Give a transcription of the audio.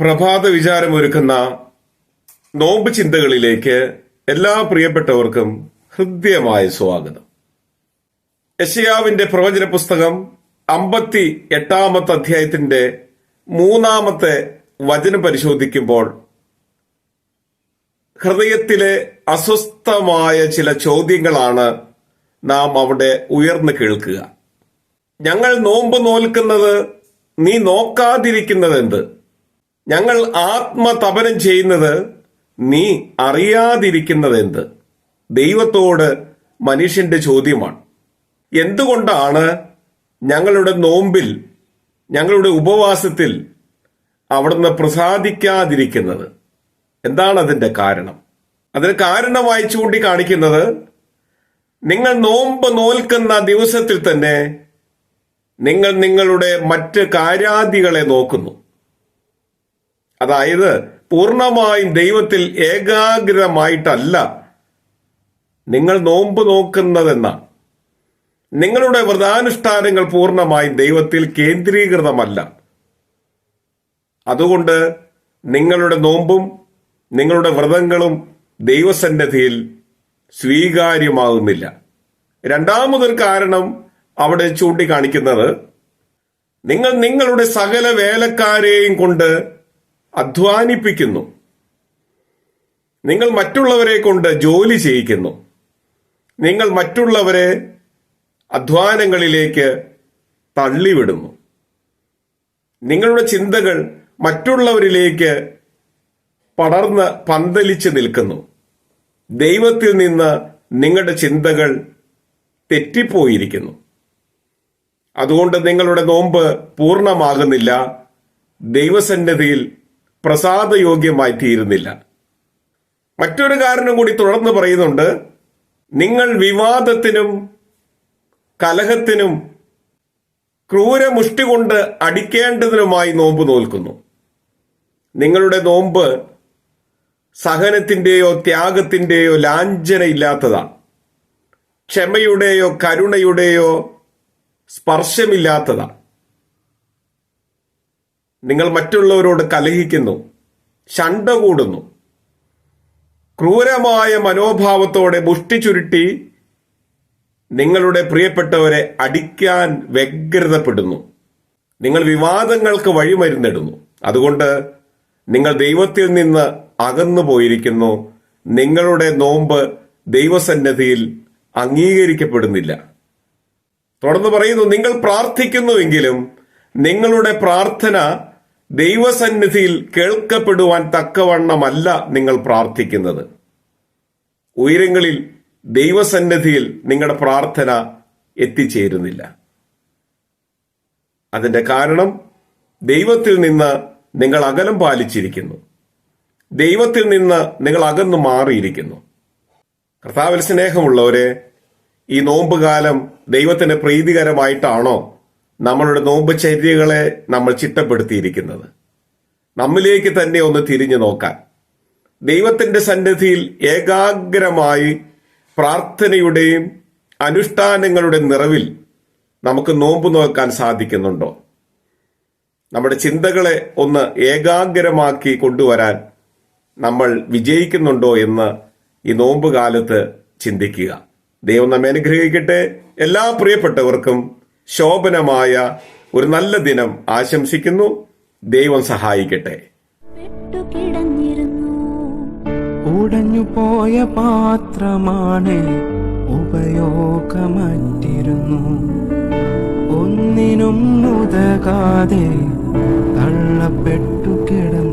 പ്രഭാത വിചാരമൊരുക്കുന്ന നോമ്പ് ചിന്തകളിലേക്ക് എല്ലാ പ്രിയപ്പെട്ടവർക്കും ഹൃദ്യമായ സ്വാഗതം. യശയാവിന്റെ പ്രവചന പുസ്തകം അമ്പത്തി എട്ടാമത്തെ അധ്യായത്തിന്റെ മൂന്നാമത്തെ വചനം പരിശോധിക്കുമ്പോൾ ഹൃദയത്തിലെ അസ്വസ്ഥമായ ചില ചോദ്യങ്ങളാണ് നാം അവിടെ ഉയർന്നു കേൾക്കുക. ഞങ്ങൾ നോമ്പ് നോൽക്കുന്നത് നീ നോക്കാതിരിക്കുന്നത് എന്ത് ഞങ്ങൾ ആത്മതപനം ചെയ്യുന്നത് നീ അറിയാതിരിക്കുന്നത് എന്ത് ദൈവത്തോട് മനുഷ്യന്റെ ചോദ്യമാണ്. എന്തുകൊണ്ടാണ് ഞങ്ങളുടെ നോമ്പിൽ ഞങ്ങളുടെ ഉപവാസത്തിൽ അവിടുന്ന് പ്രസാദിക്കാതിരിക്കുന്നത്? എന്താണ് അതിന്റെ കാരണം? അതിന് കാരണമായി ചൂണ്ടിക്കാണിക്കുന്നത് നിങ്ങൾ നോമ്പ് നോൽക്കുന്ന ദിവസത്തിൽ തന്നെ നിങ്ങൾ നിങ്ങളുടെ മറ്റ് കാര്യാദികളെ നോക്കുന്നു. അതായത് പൂർണമായും ദൈവത്തിൽ ഏകാഗ്രമായിട്ടല്ല. നിങ്ങൾ നോമ്പ് നോക്കുന്നതെന്ന. നിങ്ങളുടെ വ്രതാനുഷ്ഠാനങ്ങൾ പൂർണമായും ദൈവത്തിൽ കേന്ദ്രീകൃതമല്ല. അതുകൊണ്ട് നിങ്ങളുടെ നോമ്പും നിങ്ങളുടെ വ്രതങ്ങളും ദൈവസന്നിധിയിൽ സ്വീകാര്യമാകുന്നില്ല. രണ്ടാമതൊരു കാരണം അവിടെ ചൂണ്ടിക്കാണിക്കുന്നത് നിങ്ങൾ നിങ്ങളുടെ സകല വേലക്കാരെയും കൊണ്ട് അധ്വാനിപ്പിക്കുന്നു. നിങ്ങൾ മറ്റുള്ളവരെ കൊണ്ട് ജോലി ചെയ്യിക്കുന്നു. നിങ്ങൾ മറ്റുള്ളവരെ അധ്വാനങ്ങളിലേക്ക് തള്ളിവിടുന്നു. നിങ്ങളുടെ ചിന്തകൾ മറ്റുള്ളവരിലേക്ക് പടർന്ന് പന്തലിച്ച് നിൽക്കുന്നു. ദൈവത്തിൽ നിന്ന് നിങ്ങളുടെ ചിന്തകൾ തെറ്റിപ്പോയിരിക്കുന്നു. അതുകൊണ്ട് നിങ്ങളുടെ നോമ്പ് പൂർണമാകുന്നില്ല. ദൈവസന്നിധിയിൽ പ്രസാദയോഗ്യമായി തീരുന്നില്ല മറ്റൊരു കാരണം കൂടി തുടർന്ന് പറയുന്നുണ്ട് നിങ്ങൾ വിവാദത്തിനും കലഹത്തിനും ക്രൂരമുഷ്ടി കൊണ്ട് അടിക്കേണ്ടതിനുമായി നോമ്പ് നോൽക്കുന്നു. നിങ്ങളുടെ നോമ്പ് സഹനത്തിന്റെയോ ത്യാഗത്തിന്റെയോ ലാഞ്ചനയില്ലാത്തതാണ്. ക്ഷമയുടെയോ കരുണയുടെയോ സ്പർശമില്ലാത്തതാണ്. നിങ്ങൾ മറ്റുള്ളവരോട് കലഹിക്കുന്നു ശണ്ട കൂടുന്നു. ക്രൂരമായ മനോഭാവത്തോടെ മുഷ്ടി ചുരുട്ടി നിങ്ങളുടെ പ്രിയപ്പെട്ടവരെ അടിക്കാൻ വ്യഗ്രതപ്പെടുന്നു. നിങ്ങൾ വിവാദങ്ങൾക്ക് വഴിമരുന്നിടുന്നു. അതുകൊണ്ട് നിങ്ങൾ ദൈവത്തിൽ നിന്ന് അകന്നു പോയിരിക്കുന്നു. നിങ്ങളുടെ നോമ്പ് ദൈവസന്നദ്ധിയിൽ അംഗീകരിക്കപ്പെടുന്നില്ല. തുടർന്ന് പറയുന്നു നിങ്ങൾ പ്രാർത്ഥിക്കുന്നുവെങ്കിലും നിങ്ങളുടെ പ്രാർത്ഥന ദൈവസന്നിധിയിൽ കേൾക്കപ്പെടുവാൻ തക്കവണ്ണമല്ല നിങ്ങൾ പ്രാർത്ഥിക്കുന്നത്. ഉയരങ്ങളിൽ ദൈവസന്നിധിയിൽ നിങ്ങളുടെ പ്രാർത്ഥന എത്തിച്ചേരുന്നില്ല. അതിന്റെ കാരണം ദൈവത്തിൽ നിന്ന് നിങ്ങൾ അകലം പാലിച്ചിരിക്കുന്നു. ദൈവത്തിൽ നിന്ന് നിങ്ങൾ അകന്നു മാറിയിരിക്കുന്നു. കർത്താവിൽ സ്നേഹമുള്ളവരെ ഈ നോമ്പുകാലം ദൈവത്തിന് പ്രീതികരമായിട്ടാണോ നമ്മളുടെ നോമ്പ് ചര്യകളെ നമ്മൾ ചിട്ടപ്പെടുത്തിയിരിക്കുന്നത്. നമ്മിലേക്ക് തന്നെ ഒന്ന് തിരിഞ്ഞു നോക്കാൻ. ദൈവത്തിന്റെ സന്നിധിയിൽ ഏകാഗ്രമായി പ്രാർത്ഥനയുടെയും അനുഷ്ഠാനങ്ങളുടെ നിറവിൽ നമുക്ക് നോമ്പ് നോക്കാൻ സാധിക്കുന്നുണ്ടോ? നമ്മുടെ ചിന്തകളെ ഒന്ന് ഏകാഗ്രമാക്കി കൊണ്ടുവരാൻ നമ്മൾ വിജയിക്കുന്നുണ്ടോ എന്ന് ഈ നോമ്പ് കാലത്ത് ചിന്തിക്കുക. ദൈവം നമ്മെ അനുഗ്രഹിക്കട്ടെ. എല്ലാ പ്രിയപ്പെട്ടവർക്കും ശോഭനമായ ഒരു നല്ല ദിനം ആശംസിക്കുന്നു. ദൈവം സഹായിക്കട്ടെ. ഉടഞ്ഞു പോയ പാത്രമാണ് ഉപയോഗമറ്റിരുന്നു. ഒന്നിനും ഉതകാതെ തള്ളപ്പെട്ടു കിടന്നു